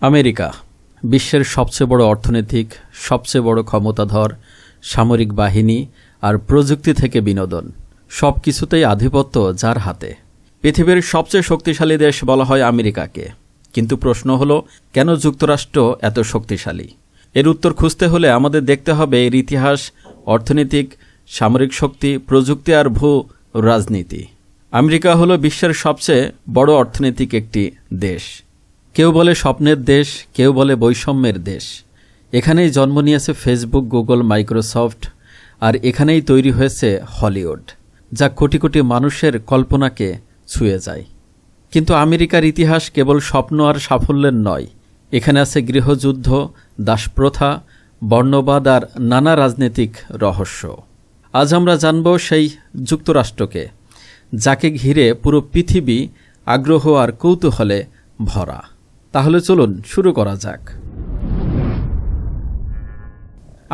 America, বিশ্বের সবচেয়ে বড় অর্থনৈতিক, সবচেয়ে বড় ক্ষমতাধর, সামরিক বাহিনী আর প্রযুক্তি থেকে বিনোদন সব কিছুতেই আধিপত্য যার হাতে। পৃথিবীর সবচেয়ে শক্তিশালী দেশ বলা হয় আমেরিকাকে। কিন্তু প্রশ্ন হলো, কেন যুক্তরাষ্ট্র এত শক্তিশালী? এর উত্তর খুঁজতে হলে আমাদের দেখতে হবে এর ইতিহাস, অর্থনৈতিক, সামরিক শক্তি, প্রযুক্তি আর ভূ রাজনীতি। আমেরিকা হলো বিশ্বের সবচেয়ে বড় অর্থনৈতিক একটি দেশ। কেউ বলে স্বপ্নের দেশ, কেউ বলে বৈষম্যের দেশ। এখানেই জন্ম নিয়েছে ফেসবুক গুগল মাইক্রোসফট আর এখানেই তৈরি হয়েছে হলিউড, যা কোটি কোটি মানুষের কল্পনাকে ছুঁয়ে যায়। কিন্তু আমেরিকার ইতিহাস কেবল স্বপ্ন আর সাফল্যের নয়, এখানে আছে গৃহযুদ্ধ, দাসপ্রথা, বর্ণবাদ আর নানা রাজনৈতিক রহস্য। আজ আমরা জানব সেই যুক্তরাষ্ট্রকে, যাকে ঘিরে পুরো পৃথিবী আগ্রহ আর কৌতূহলে ভরা। তাহলে চলুন শুরু করা যাক।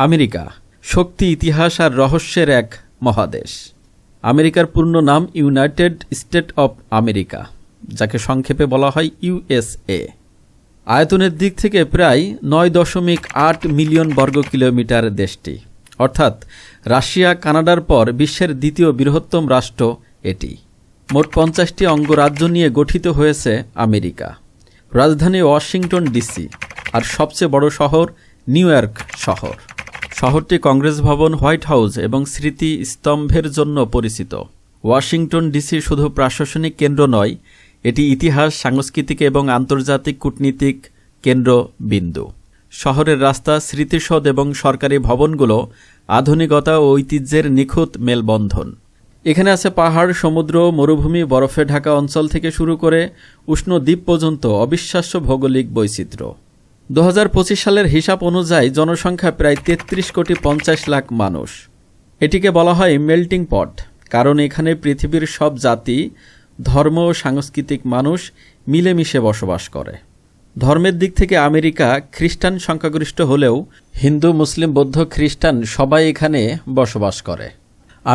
আমেরিকা, শক্তি, ইতিহাস আর রহস্যের এক মহাদেশ। আমেরিকার পূর্ণ নাম ইউনাইটেড স্টেট অব আমেরিকা, যাকে সংক্ষেপে বলা হয় ইউএসএ আয়তনের দিক থেকে প্রায় নয় দশমিক আট মিলিয়ন বর্গ কিলোমিটার দেশটি। অর্থাৎ রাশিয়া, কানাডার পর বিশ্বের দ্বিতীয় বৃহত্তম রাষ্ট্র এটি। মোট পঞ্চাশটি অঙ্গরাজ্য নিয়ে গঠিত হয়েছে আমেরিকা। রাজধানী ওয়াশিংটন ডিসি, আর সবচেয়ে বড় শহর নিউ ইয়র্ক শহর। শহরটি কংগ্রেস ভবন, হোয়াইট হাউস এবং স্মৃতি স্তম্ভের জন্য পরিচিত। ওয়াশিংটন ডিসি শুধু প্রশাসনিক কেন্দ্র নয়, এটি ইতিহাস, সাংস্কৃতিক এবং আন্তর্জাতিক কূটনীতিক কেন্দ্র বিন্দু। শহরের রাস্তা স্মৃতিসদ এবং সরকারি ভবনগুলো আধুনিকতা ও ঐতিহ্যের নিখুঁত মেলবন্ধন। এখানে আছে পাহাড়, সমুদ্র, মরুভূমি, বরফে ঢাকা অঞ্চল থেকে শুরু করে উষ্ণ দ্বীপ পর্যন্ত অবিশ্বাস্য ভৌগোলিক বৈচিত্র্য। দু হাজার পঁচিশ সালের হিসাব অনুযায়ী জনসংখ্যা প্রায় তেত্রিশ কোটি পঞ্চাশ লাখ মানুষ। এটিকে বলা হয় মেল্টিং পট, কারণ এখানে পৃথিবীর সব জাতি, ধর্ম ও সাংস্কৃতিক মানুষ মিলেমিশে বসবাস করে। ধর্মের দিক থেকে আমেরিকা খ্রিস্টান সংখ্যাগরিষ্ঠ হলেও হিন্দু, মুসলিম, বৌদ্ধ, খ্রিস্টান সবাই এখানে বসবাস করে।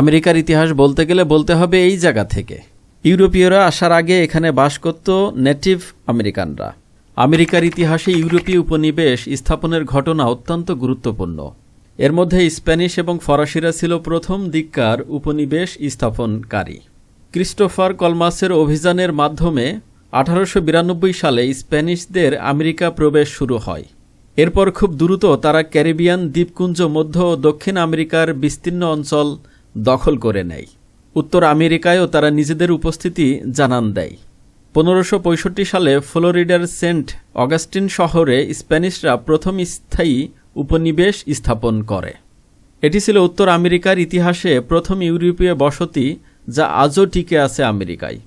আমেরিকার ইতিহাস বলতে গেলে বলতে হবে এই জায়গা থেকে। ইউরোপীয়রা আসার আগে এখানে বাস করত নেটিভ আমেরিকানরা। আমেরিকার ইতিহাসে ইউরোপীয় উপনিবেশ স্থাপনের ঘটনা অত্যন্ত গুরুত্বপূর্ণ। এর মধ্যে স্প্যানিশ এবং ফরাসিরা ছিল প্রথম দিককার উপনিবেশ স্থাপনকারী। ক্রিস্টোফার কলমাসের অভিযানের মাধ্যমে আঠারোশো বিরানব্বই সালে স্প্যানিশদের আমেরিকা প্রবেশ শুরু হয়। এরপর খুব দ্রুত তারা ক্যারিবিয়ান দ্বীপপুঞ্জ মধ্য ও দক্ষিণ আমেরিকার বিস্তীর্ণ অঞ্চল দখল করে নেয়। উত্তর আমেরিকায়ও তারা নিজেদের উপস্থিতি জানান দেয়। পনেরোশো সালে ফ্লোরিডার সেন্ট অগাস্টিন শহরে স্প্যানিশরা প্রথম স্থায়ী উপনিবেশ স্থাপন করে। এটি ছিল উত্তর আমেরিকার ইতিহাসে প্রথম ইউরোপীয় বসতি যা আজও টিকে আছে আমেরিকায়।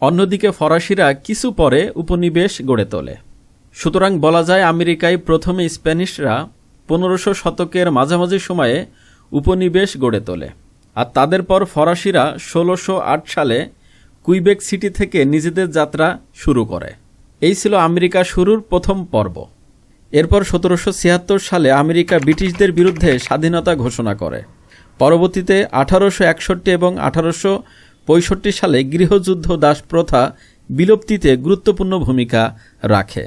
অন্যদিকে ফরাসিরা কিছু পরে উপনিবেশ গড়ে তোলে। সুতরাং বলা যায় আমেরিকায় প্রথমে স্প্যানিশরা পনেরোশো শতকের মাঝামাঝি সময়ে উপনিবেশ গড়ে তোলে। আর তাদের পর ফরাসিরা ষোলোশো সালে কুইবেক সিটি থেকে নিজেদের যাত্রা শুরু করে। এই ছিল আমেরিকা শুরুর প্রথম পর্ব। এরপর সতেরোশো ছিয়াত্তর সালে আমেরিকা ব্রিটিশদের বিরুদ্ধে স্বাধীনতা ঘোষণা করে। পরবর্তীতে আঠারোশো একষট্টি এবং আঠারোশো পঁয়ষট্টি সালে গৃহযুদ্ধ দাস প্রথা বিলুপ্তিতে গুরুত্বপূর্ণ ভূমিকা রাখে।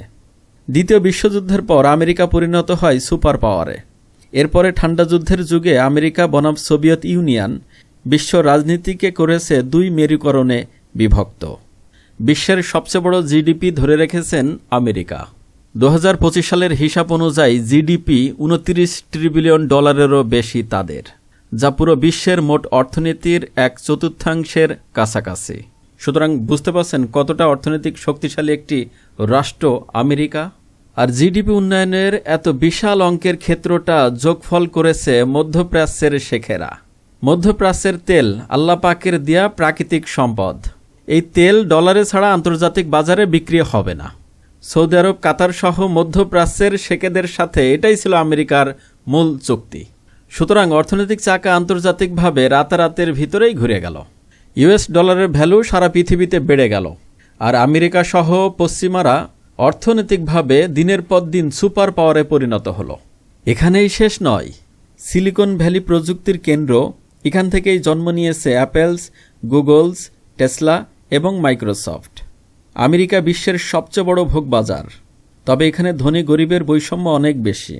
দ্বিতীয় বিশ্বযুদ্ধের পর আমেরিকা পরিণত হয় সুপার পাওয়ারে এরপরে ঠান্ডা যুদ্ধের যুগে আমেরিকা বনাম সোভিয়েত ইউনিয়ন বিশ্ব রাজনীতিকে করেছে দুই মেরুকরণে বিভক্ত। বিশ্বের সবচেয়ে বড় জিডিপি ধরে রেখেছেন আমেরিকা। দু হাজার পঁচিশ সালের হিসাব অনুযায়ী জিডিপি উনত্রিশ ট্রিবিলিয়ন ডলারেরও বেশি তাদের, যা পুরো বিশ্বের মোট অর্থনীতির এক চতুর্থাংশের কাছাকাছি। সুতরাং বুঝতে পারছেন কতটা অর্থনৈতিক শক্তিশালী একটি রাষ্ট্র আমেরিকা? আর জিডিপি উন্নয়নের এত বিশাল অঙ্কের ক্ষেত্রটা যোগফল করেছে মধ্যপ্রাচ্যের শেখেরা। মধ্যপ্রাচ্যের তেল, আল্লাহ পাকের দেয়া প্রাকৃতিক সম্পদ। এই তেল ডলারে ছাড়া আন্তর্জাতিক বাজারে বিক্রি হবে না। সৌদি আরব, কাতার সহ মধ্যপ্রাচ্যের শেখেদের সাথে এটাই ছিল আমেরিকার মূল চুক্তি। সুতরাং অর্থনৈতিক চাকা আন্তর্জাতিকভাবে রাতারাতের ভিতরেই ঘুরে গেল। ইউএস ডলারের ভ্যালু সারা পৃথিবীতে বেড়ে গেল। আর আমেরিকা সহ পশ্চিমারা অর্থনৈতিকভাবে দিনের পর দিন সুপার পাওয়ারে পরিণত হলো। এখানেই শেষ নয়। সিলিকন ভ্যালি প্রযুক্তির কেন্দ্র, এখান থেকেই জন্ম নিয়েছে অ্যাপেলস, গুগলস, টেসলা এবং মাইক্রোসফট। আমেরিকা বিশ্বের সবচেয়ে বড় ভোগ বাজার। তবে এখানে ধনী গরিবের বৈষম্য অনেক বেশি।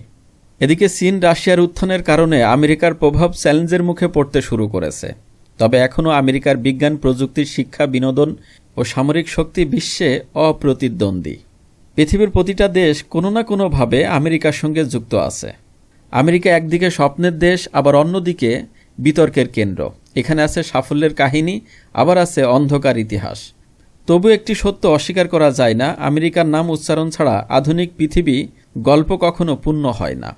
এদিকে চীন রাশিয়ার উত্থানের কারণে আমেরিকার প্রভাব চ্যালেঞ্জের মুখে পড়তে শুরু করেছে। তবে এখনও আমেরিকার বিজ্ঞান, প্রযুক্তির শিক্ষা, বিনোদন ও সামরিক শক্তি বিশ্বে অপ্রতিদ্বন্দ্বী। পৃথিবীর প্রতিটা দেশ কোনো না কোনোভাবে আমেরিকার সঙ্গে যুক্ত আছে। আমেরিকা একদিকে স্বপ্নের দেশ, আবার অন্যদিকে বিতর্কের কেন্দ্র। এখানে আছে সাফল্যের কাহিনী, আবার আছে অন্ধকার ইতিহাস। তবু একটি সত্য অস্বীকার করা যায় না, আমেরিকার নাম উচ্চারণ ছাড়া আধুনিক পৃথিবী গল্প কখনো পূর্ণ হয় না।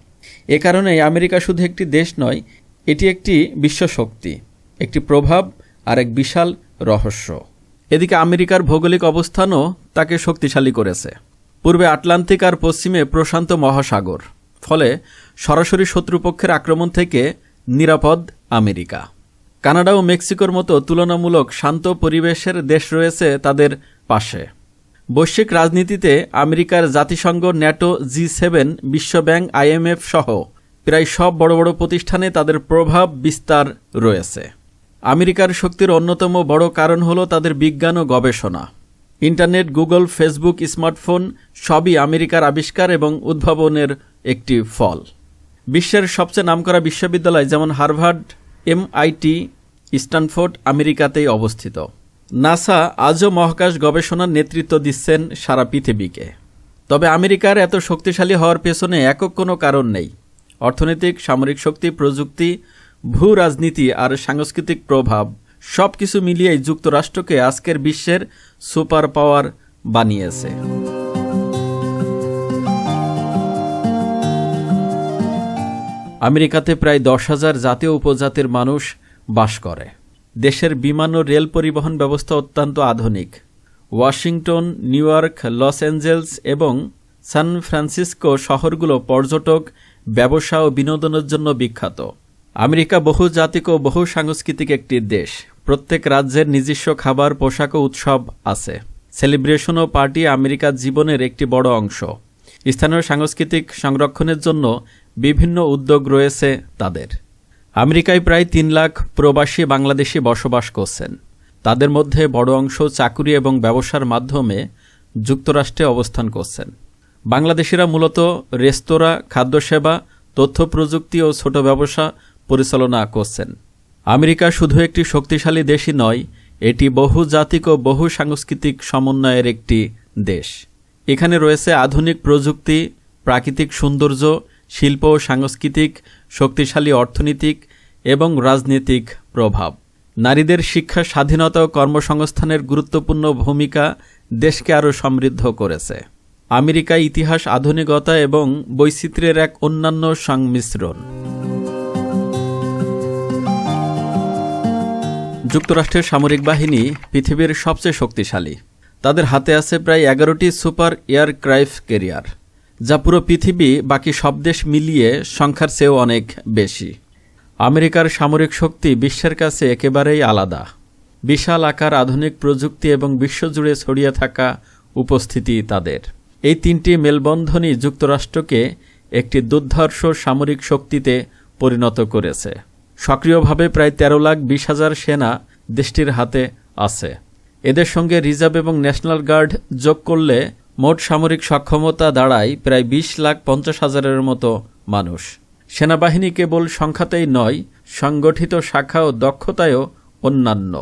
এ কারণেই আমেরিকা শুধু একটি দেশ নয়, এটি একটি বিশ্বশক্তি, একটি প্রভাব, আর এক বিশাল রহস্য। এদিকে আমেরিকার ভৌগোলিক অবস্থানও তাকে শক্তিশালী করেছে। পূর্বে আটলান্টিক আর পশ্চিমে প্রশান্ত মহাসাগর, ফলে সরাসরি শত্রুপক্ষের আক্রমণ থেকে নিরাপদ আমেরিকা। কানাডা ও মেক্সিকোর মতো তুলনামূলক শান্ত পরিবেশের দেশ রয়েছে তাদের পাশে। বৈশ্বিক রাজনীতিতে আমেরিকার জাতিসংঘ ন্যাটো জি সেভেন বিশ্বব্যাংক আইএমএফ সহ প্রায় সব বড় বড় প্রতিষ্ঠানে তাদের প্রভাব বিস্তার রয়েছে। আমেরিকার শক্তির অন্যতম বড় কারণ হল তাদের বিজ্ঞান ও গবেষণা। ইন্টারনেট, গুগল, ফেসবুক, স্মার্টফোন সবই আমেরিকার আবিষ্কার এবং উদ্ভাবনের একটি ফল। বিশ্বের সবচেয়ে নামকরা বিশ্ববিদ্যালয় যেমন হার্ভার্ড, এমআইটি, স্ট্যানফোর্ড আমেরিকাতেই অবস্থিত। নাসা আজও মহাকাশ গবেষণার নেতৃত্ব দিচ্ছেন সারা পৃথিবীকে। তবে আমেরিকার এত শক্তিশালী হওয়ার পেছনে একক কোনো কারণ নেই। অর্থনৈতিক, সামরিক শক্তি, প্রযুক্তি ভূ রাজনীতি আর সাংস্কৃতিক প্রভাব সব কিছু মিলিয়েই যুক্তরাষ্ট্রকে আজকের বিশ্বের সুপার পাওয়ার বানিয়েছে। আমেরিকাতে প্রায় দশ হাজার জাতীয় উপজাতির মানুষ বাস করে। দেশের বিমান ও রেল পরিবহন ব্যবস্থা অত্যন্ত আধুনিক। Washington, New York, Los Angeles এবং সান ফ্রান্সিসকো শহরগুলো পর্যটক, ব্যবসা ও বিনোদনের জন্য বিখ্যাত। আমেরিকা বহুজাতিক ও বহু সাংস্কৃতিক একটি দেশ। প্রত্যেক রাজ্যের নিজস্ব খাবার, পোশাক ও উৎসব আছে। সেলিব্রেশন ও পার্টি আমেরিকার জীবনের একটি বড় অংশ। স্থানীয় সাংস্কৃতিক সংরক্ষণের জন্য বিভিন্ন উদ্যোগ রয়েছে তাদের। আমেরিকায় প্রায় তিন লাখ প্রবাসী বাংলাদেশি বসবাস করছেন। তাদের মধ্যে বড় অংশ চাকুরি এবং ব্যবসার মাধ্যমে যুক্তরাষ্ট্রে অবস্থান করছেন। বাংলাদেশিরা মূলত রেস্তোরাঁ, খাদ্যসেবা তথ্য প্রযুক্তি ও ছোট ব্যবসা পরিচালনা করছেন। আমেরিকা শুধু একটি শক্তিশালী দেশই নয়, এটি বহুজাতিক ও বহু সাংস্কৃতিক সমন্বয়ের একটি দেশ। এখানে রয়েছে আধুনিক প্রযুক্তি, প্রাকৃতিক সৌন্দর্য, শিল্প ও সাংস্কৃতিক, শক্তিশালী অর্থনৈতিক এবং রাজনৈতিক প্রভাব। নারীদের শিক্ষা, স্বাধীনতা ও কর্মসংস্থানের গুরুত্বপূর্ণ ভূমিকা দেশকে আরও সমৃদ্ধ করেছে। আমেরিকা ইতিহাস, আধুনিকতা এবং বৈচিত্র্যের এক অন্যান্য সংমিশ্রণ। যুক্তরাষ্ট্রের সামরিক বাহিনী পৃথিবীর সবচেয়ে শক্তিশালী। তাদের হাতে আছে প্রায় এগারোটি সুপার এয়ারক্রাইফট ক্যারিয়ার, যা পুরো পৃথিবী, বাকি সব দেশ মিলিয়ে সংখ্যার চেয়েও অনেক বেশি। আমেরিকার সামরিক শক্তি বিশ্বের কাছে একেবারেই আলাদা। বিশাল আকার আধুনিক প্রযুক্তি এবং বিশ্বজুড়ে ছড়িয়ে থাকা উপস্থিতি তাদের। এই তিনটি মেলবন্ধনই যুক্তরাষ্ট্রকে একটি দুর্ধর্ষ সামরিক শক্তিতে পরিণত করেছে। সক্রিয়ভাবে প্রায় তেরো লাখ বিশ হাজার সেনা দেশটির হাতে আছে। এদের সঙ্গে রিজার্ভ এবং ন্যাশনাল গার্ড যোগ করলে মোট সামরিক সক্ষমতা দাঁড়ায় প্রায় বিশ লাখ পঞ্চাশ হাজারের মতো মানুষ। সেনাবাহিনী কেবল সংখ্যাতেই নয়, সংগঠিত শাখা ও দক্ষতায়ও অন্যান্য।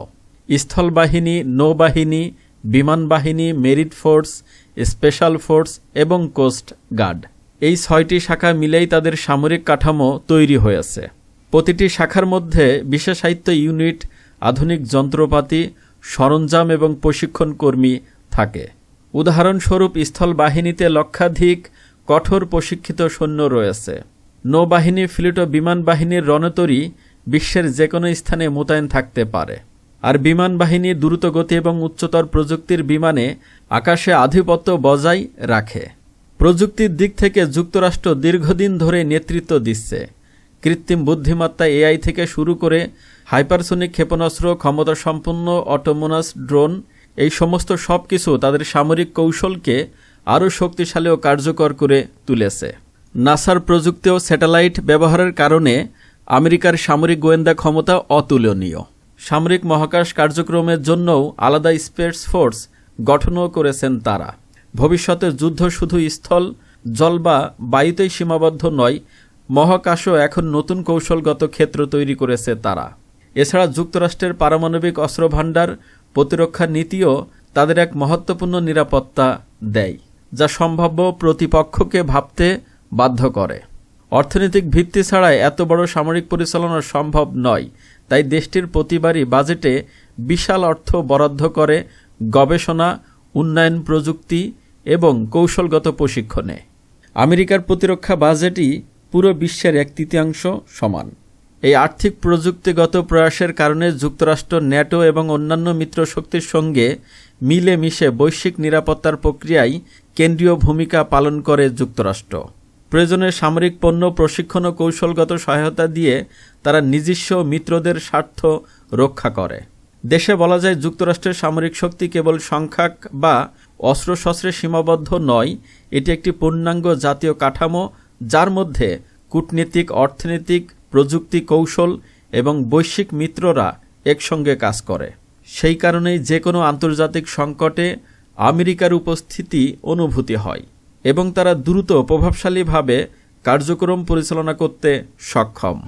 স্থলবাহিনী, নৌবাহিনী বিমান বাহিনী মেরিট ফোর্স, স্পেশাল ফোর্স এবং কোস্ট গার্ড। এই ছয়টি শাখা মিলেই তাদের সামরিক কাঠামো তৈরি হয়েছে। প্রতিটি শাখার মধ্যে বিশেষায়িত ইউনিট, আধুনিক যন্ত্রপাতি, সরঞ্জাম এবং প্রশিক্ষণ কর্মী থাকে। উদাহরণস্বরূপ, স্থল বাহিনীতে লক্ষাধিক কঠোর প্রশিক্ষিত সৈন্য রয়েছে। নৌবাহিনী, ফ্লিট ও বিমান বাহিনীর রণতরী বিশ্বের যে কোনো স্থানে মোতায়েন থাকতে পারে। আর বিমান বাহিনী দ্রুতগতি এবং উচ্চতর প্রযুক্তির বিমানে আকাশে আধিপত্য বজায় রাখে। প্রযুক্তির দিক থেকে যুক্তরাষ্ট্র দীর্ঘদিন ধরে নেতৃত্ব দিচ্ছে। কৃত্রিম বুদ্ধিমত্তা এআই থেকে শুরু করে হাইপারসোনিক ক্ষেপণাস্ত্র, ক্ষমতাসম্পন্ন অটোমোনাস ড্রোন, এই সমস্ত সব কিছু তাদের সামরিক কৌশলকে আরও শক্তিশালী ও কার্যকর করে তুলেছে। নাসার প্রযুক্তি ও স্যাটেলাইট ব্যবহারের কারণে আমেরিকার সামরিক গোয়েন্দা ক্ষমতা অতুলনীয়। সামরিক মহাকাশ কার্যক্রমের জন্যও আলাদা স্পেস ফোর্স গঠনও করেছেন তারা। ভবিষ্যতে যুদ্ধ শুধু স্থল, জল বা বায়ুতেই সীমাবদ্ধ নয় মহাকাশও এখন নতুন কৌশলগত ক্ষেত্র তৈরি করেছে তারা। এছাড়া যুক্তরাষ্ট্রের পারমাণবিক অস্ত্রভাণ্ডার প্রতিরক্ষা নীতিও তাদের এক মহত্বপূর্ণ নিরাপত্তা দেয়, যা সম্ভাব্য প্রতিপক্ষকে ভাবতে বাধ্য করে। অর্থনৈতিক ভিত্তি ছাড়াই এত বড় সামরিক পরিচালনা সম্ভব নয়, তাই দেশটির প্রতিবারই বাজেটে বিশাল অর্থ বরাদ্দ করে গবেষণা, উন্নয়ন প্রযুক্তি এবং কৌশলগত প্রশিক্ষণে। আমেরিকার প্রতিরক্ষা বাজেটই পুরো বিশ্বের এক তৃতীয়াংশ সমান। এই আর্থিক প্রযুক্তিগত প্রয়াসের কারণে যুক্তরাষ্ট্র, ন্যাটো এবং অন্যান্য মিত্র শক্তির সঙ্গে মিলে মিশে বৈশ্বিক নিরাপত্তার প্রক্রিয়ায় কেন্দ্রীয় ভূমিকা পালন করে যুক্তরাষ্ট্র। প্রয়োজনে সামরিক পণ্য, প্রশিক্ষণ ও কৌশলগত সহায়তা দিয়ে তারা নিজস্ব মিত্রদের স্বার্থ রক্ষা করে। দেশে বলা যায়, যুক্তরাষ্ট্রের সামরিক শক্তি কেবল সংখ্যাক বা অস্ত্রশস্ত্রে সীমাবদ্ধ নয়, এটি একটি পূর্ণাঙ্গ জাতীয় কাঠামো যার মধ্যে কূটনীতিক, অর্থনৈতিক, প্রযুক্তি কৌশল এবং বৈশ্বিক মিত্ররা একসঙ্গে কাজ করে। সেই কারণেই যে কোনো আন্তর্জাতিক সংকটে আমেরিকার উপস্থিতি অনুভূতি হয় এবং তারা দ্রুত প্রভাবশালীভাবে কার্যক্রম পরিচালনা করতে সক্ষম।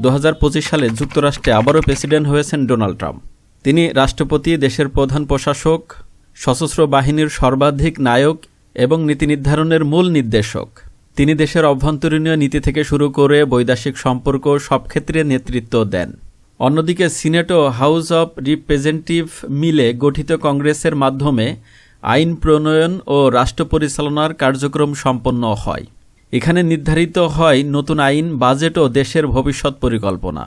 দু হাজার পঁচিশ সালে যুক্তরাষ্ট্রে আবারও প্রেসিডেন্ট হয়েছেন ডোনাল্ড ট্রাম্প। তিনি রাষ্ট্রপতি, দেশের প্রধান প্রশাসক সশস্ত্র বাহিনীর সর্বাধিক নায়ক এবং নীতি নির্ধারণের মূল নির্দেশক। তিনি দেশের অভ্যন্তরীণ নীতি থেকে শুরু করে বৈদেশিক সম্পর্ক সব ক্ষেত্রে নেতৃত্ব দেন। অন্যদিকে সিনেট ও হাউস অব রিপ্রেজেন্টেটিভ মিলে গঠিত কংগ্রেসের মাধ্যমে আইন প্রণয়ন ও রাষ্ট্র পরিচালনার কার্যক্রম সম্পন্ন হয়। এখানে নির্ধারিত হয় নতুন আইন, বাজেট ও দেশের ভবিষ্যৎ পরিকল্পনা।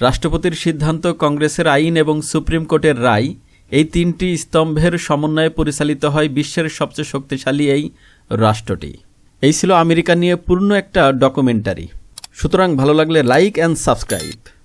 রাষ্ট্রপতির সিদ্ধান্ত কংগ্রেসের আইন এবং সুপ্রিম কোর্টের রায় এই তিনটি স্তম্ভের সমন্বয়ে পরিচালিত হয় বিশ্বের সবচেয়ে শক্তিশালী এই রাষ্ট্রটি। এই ছিল আমেরিকা নিয়ে পূর্ণ একটা ডকুমেন্টারি সুতরাং ভালো লাগলে লাইক অ্যান্ড সাবস্ক্রাইব